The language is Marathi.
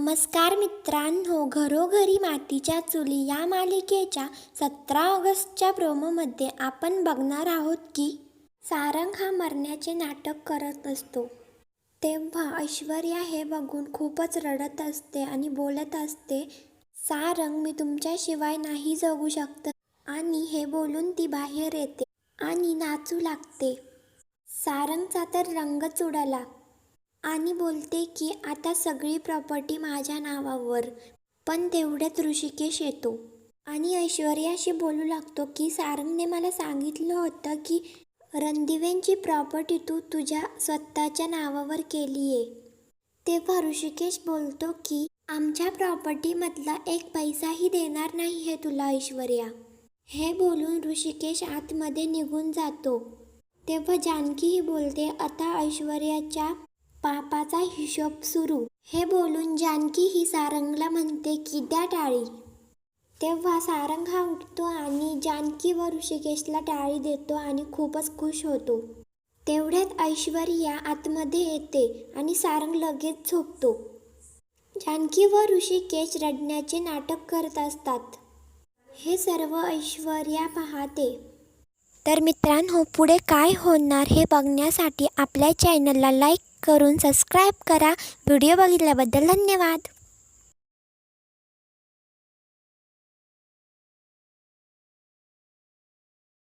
नमस्कार मित्रांनो घरोघरी मातीच्या चुली या मालिकेच्या सतरा ऑगस्टच्या प्रोमोमध्ये आपण बघणार आहोत की सारंग हा मरण्याचे नाटक करत असतो. तेव्हा ऐश्वर्या हे बघून खूपच रडत असते आणि बोलत असते सारंग मी तुमच्याशिवाय नाही जगू शकत. आणि हे बोलून ती बाहेर येते आणि नाचू लागते. सारंगचा तर रंगच उडाला आणि बोलते की आता सगळी प्रॉपर्टी माझ्या नावावर पण तेवढ्यात ऋषिकेश येतो. आणि ऐश्वर्याशी बोलू लागतो की सारंगने मला सांगितलं होतं की रणदिवेंची प्रॉपर्टी तू तुझ्या स्वतःच्या नावावर केली आहे तेव्हा ऋषिकेश बोलतो की आमच्या प्रॉपर्टीमधला एक पैसाही देणार नाही हे तुला ऐश्वर्या. हे बोलून ऋषिकेश आतमध्ये निघून जातो. तेव्हा जानकीही बोलते आता ऐश्वर्याच्या पापाचा हिशोब सुरू. हे बोलून जानकी ही सारंगला म्हणते की द्या टाळी. तेव्हा सारंग हा उठतो आणि जानकी व ऋषिकेशला टाळी देतो आणि खूपच खुश होतो. तेवढ्यात ऐश्वर्या आतमध्ये येते आणि सारंग लगेच झोपतो. जानकी व ऋषिकेश रडण्याचे नाटक करत असतात. हे सर्व ऐश्वर्या पाहते. तर मित्रांनो पुढे काय होणार हे बघण्यासाठी आपल्या चॅनलला लाईक करून सबस्क्राईब करा. व्हिडिओ बघितल्याबद्दल धन्यवाद.